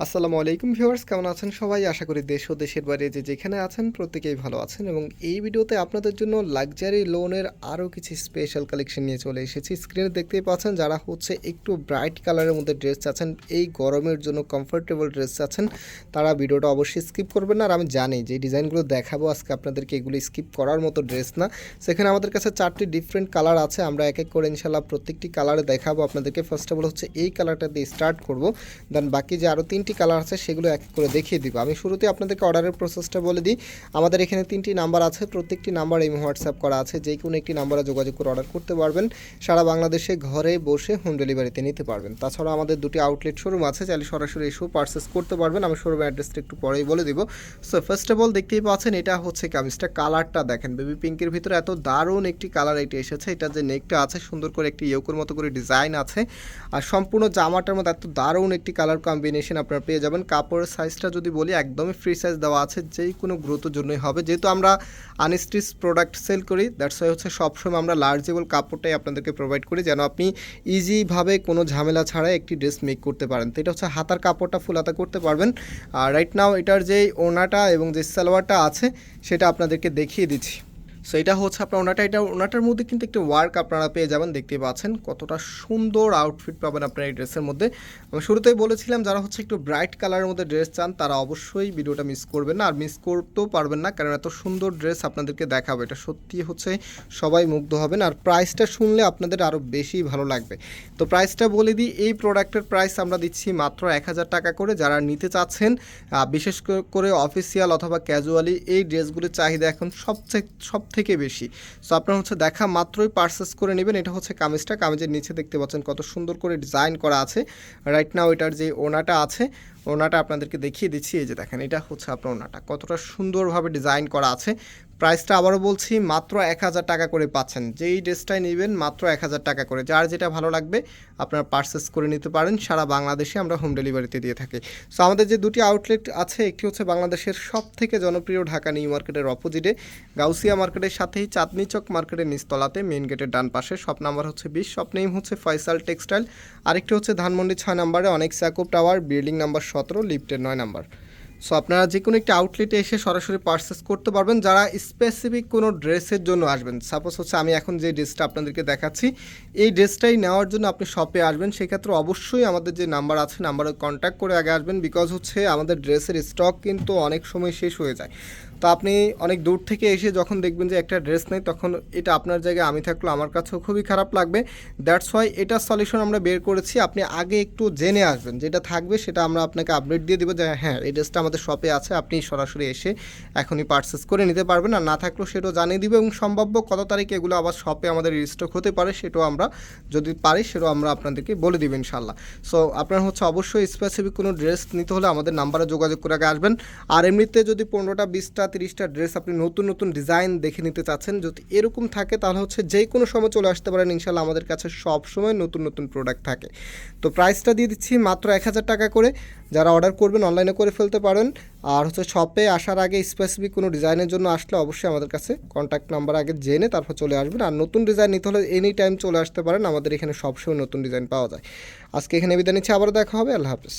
আসসালামু আলাইকুম ভিউয়ার্স, কেমন আছেন সবাই? আশা করি দেশ ও দেশের বাইরে যে যেখানে আছেন প্রত্যেকেই ভালো আছেন এবং এই ভিডিওতে আপনাদের জন্য লাক্সারি লোনের আরও কিছু স্পেশাল কালেকশন নিয়ে চলে এসেছি। স্ক্রিনে দেখতেই পাচ্ছেন যারা হচ্ছে একটু ব্রাইট কালারের মধ্যে ড্রেস চাচ্ছেন, এই গরমের জন্য কমফোর্টেবল ড্রেস চাচ্ছেন, তারা ভিডিওটা অবশ্যই স্কিপ করবেন না। আর আমি জানি যে ডিজাইনগুলো দেখাবো, আজকে আপনাদেরকে এগুলো স্কিপ করার মতো ড্রেস না। সেখানে আমাদের কাছে চারটি ডিফারেন্ট কালার আছে, আমরা এক এক করে ইনশাল্লাহ প্রত্যেকটি কালারে দেখাবো। আপনাদেরকে ফার্স্ট অফ অল হচ্ছে এই কালারটা দিয়ে স্টার্ট করব। দেন বাকি যে আরও তিনটি কালার আছে, সেগুলো এক করে দেখিয়ে দিব। আমি শুরুতে আপনাদেরকে অর্ডারের প্রসেসটা বলে দিই। আমাদের এখানে তিনটি নাম্বার আছে, প্রত্যেকটি নাম্বার এই হোয়াটসঅ্যাপ করা আছে। যে কোনো একটি নাম্বারে যোগাযোগ করে অর্ডার করতে পারবেন। সারা বাংলাদেশে ঘরে বসে হোম ডেলিভারিতে নিতে পারবেন। তাছাড়া আমাদের দুটি আউটলেট শোরুম আছে, চাইলে সরাসরি এসেও পারচেস করতে পারবেন। আমি শোরুমের অ্যাড্রেসটা একটু পরেই বলে দিব। সো ফার্স্ট অফ অল দেখতেই পাচ্ছেন, এটা হচ্ছে কামিজটা। কালারটা দেখেন বেবি পিঙ্কের ভিতরে এত দারুণ একটি কালার এটি এসেছে। এটা যে নেকটা আছে, সুন্দর করে একটি ইয়োকোর মতো করে ডিজাইন আছে। আর সম্পূর্ণ জামাটার মধ্যে এত দারুণ একটি কালার কম্বিনেশন আপনারা পেয়ে যাবেন। কাপড়ের সাইজটা যদি বলি, একদমই ফ্রি সাইজ দেওয়া আছে, যেই কোনো গ্রোথের জন্যই হবে। যেহেতু আমরা আনস্টিচ প্রোডাক্ট সেল করি দ্যাটস ওয়াই হচ্ছে সবসময় আমরা লার্জেবল কাপড়টাই আপনাদেরকে প্রোভাইড করি, যেন আপনি ইজিভাবে কোনো ঝামেলা ছাড়াই একটি ড্রেস মেক করতে পারেন। তো এটা হচ্ছে হাতার কাপড়টা ফুল হাতা করতে পারবেন। আর রাইট নাও এটার যে ওনাটা এবং যে সালোয়ারটা আছে, সেটা আপনাদেরকে দেখিয়ে দিচ্ছি। সো এটা হচ্ছে আপনার ওনাটা, এটা ওনাটার মধ্যে কিন্তু একটি ওয়ার্ক আপনারা পেয়ে যাবেন দেখতে পাচ্ছেন কতটা সুন্দর আউটফিট পাবেন আপনার এই ড্রেসের মধ্যে। আমি শুরুতেই বলেছিলাম, যারা হচ্ছে একটু ব্রাইট কালারের মধ্যে ড্রেস চান, তারা অবশ্যই ভিডিওটা মিস করবেন না। আর মিস করতেও পারবেন না, কারণ এত সুন্দর ড্রেস আপনাদেরকে দেখাবো। এটা সত্যি হচ্ছে সবাই মুগ্ধ হবেন, আর প্রাইসটা শুনলে আপনাদের আরও বেশি ভালো লাগবে। তো প্রাইসটা বলে দিই, এই প্রোডাক্টের প্রাইস আমরা দিচ্ছি মাত্র এক হাজার টাকা করে। যারা নিতে চাচ্ছেন বিশেষ করে অফিসিয়াল অথবা ক্যাজুয়ালি এই ড্রেসগুলির চাহিদা এখন সবচেয়ে সব থেকে বেশি। সো আপনার হচ্ছে দেখা মাত্রই পারচেস করে নেবেন। এটা হচ্ছে কামিজটা। কামিজের নিচে দেখতে পাচ্ছেন কত সুন্দর করে ডিজাইন করা আছে। রাইট নাও এটার যে ওনাটা আছে, ওনাটা আপনাদেরকে দেখিয়ে দিচ্ছি। এই যে দেখেন, এটা হচ্ছে আপনার ওনাটা। কতটা সুন্দরভাবে ডিজাইন করা আছে। প্রাইসটা আবারও বলছি, মাত্র এক হাজার টাকা করে পাচ্ছেন। যেই ড্রেসটাই নেবেন, মাত্র এক হাজার টাকা করে। যার যেটা ভালো লাগবে, আপনারা পারচেস করে নিতে পারেন। সারা বাংলাদেশে আমরা হোম ডেলিভারিতে দিয়ে থাকি। সো আমাদের যে দুটি আউটলেট আছে, একটি হচ্ছে বাংলাদেশের সব থেকে জনপ্রিয় ঢাকা নিউ মার্কেটের অপোজিটে গাউসিয়া মার্কেটের সাথেই চাঁদনি চক মার্কেটের নিচতলাতে মেন গেটের ডান পাশে। শপ নাম্বার হচ্ছে বিশ শপ নেম হচ্ছে ফয়সাল টেক্সটাইল আরেকটি হচ্ছে ধানমন্ডি ছয় নাম্বারে অনেক স্যাকুপ টাওয়ার বিল্ডিং নাম্বার সতেরো লিফটের নয় নাম্বার সো আপনারা যে কোনো একটি আউটলেটে এসে সরাসরি পারচেস করতে পারবেন, যারা স্পেসিফিক কোনো ড্রেসের জন্য আসবেন। সাপোজ হচ্ছে আমি এখন যে ড্রেসটা আপনাদেরকে দেখাচ্ছি, এই ড্রেসটাই নেওয়ার জন্য আপনি শপে আসবেন। সেক্ষেত্রে অবশ্যই আমাদের যে নাম্বার আছে নাম্বারে কন্ট্যাক্ট করে আগে আসবেন বিকজ হচ্ছে আমাদের ড্রেসের স্টক কিন্তু অনেক সময় শেষ হয়ে যায়। তো আপনি অনেক দূর থেকে এসে যখন দেখবেন যে একটা ড্রেস নেই, তখন এটা আপনার জায়গায় আমি থাকল আমার কাছেও খুবই খারাপ লাগবে। দ্যাটস ওয়াই এটা সলিউশন আমরা বের করেছি। আপনি আগে একটু জেনে আসবেন, যেটা থাকবে সেটা আমরা আপনাকে আপডেট দিয়ে দেবো যে হ্যাঁ এই ড্রেসটা শপে আছে, আপনি সরাসরি এসে এখনই পারচেস করে নিতে পারবেন। আর না থাকলেও সেটাও জানিয়ে দিবে এবং সম্ভাব্য কত তারিখে এগুলো আবার শপে আমাদের রিস্টক হতে পারে সেটাও আমরা যদি পারি সেটাও আমরা আপনাদেরকে বলে দিব ইনশাল্লাহ সো আপনার হচ্ছে অবশ্যই স্পেসিফিক কোনো ড্রেস নিতে হলে আমাদের নাম্বারে যোগাযোগ করে আগে আসবেন। আর এমনিতে যদি পনেরোটা, বিশটা, তিরিশটা ড্রেস আপনি নতুন নতুন ডিজাইন দেখে নিতে চাচ্ছেন, যদি এরকম থাকে তাহলে হচ্ছে যে কোনো সময় চলে আসতে পারেন। ইনশাল্লাহ আমাদের কাছে সব সময় নতুন নতুন প্রোডাক্ট থাকে। তো প্রাইসটা দিয়ে দিচ্ছি মাত্র এক হাজার টাকা করে। যারা অর্ডার করবেন অনলাইনে করে ফেলতে পারেন। আর হচ্ছে শপে আসার আগে স্পেসিফিক কোনো ডিজাইনের জন্য আসলে অবশ্যই আমাদের কাছে কন্ট্যাক্ট নাম্বার আগে জেনে তারপর চলে আসবেন। আর নতুন ডিজাইন নিতে হলে এনি টাইম চলে আসতে পারেন। আমাদের এখানে সবসময় নতুন ডিজাইন পাওয়া যায়। আজকে এখানে বিদায় নিচ্ছে। আবারও দেখা হবে। আল্লাহ হাফিজ।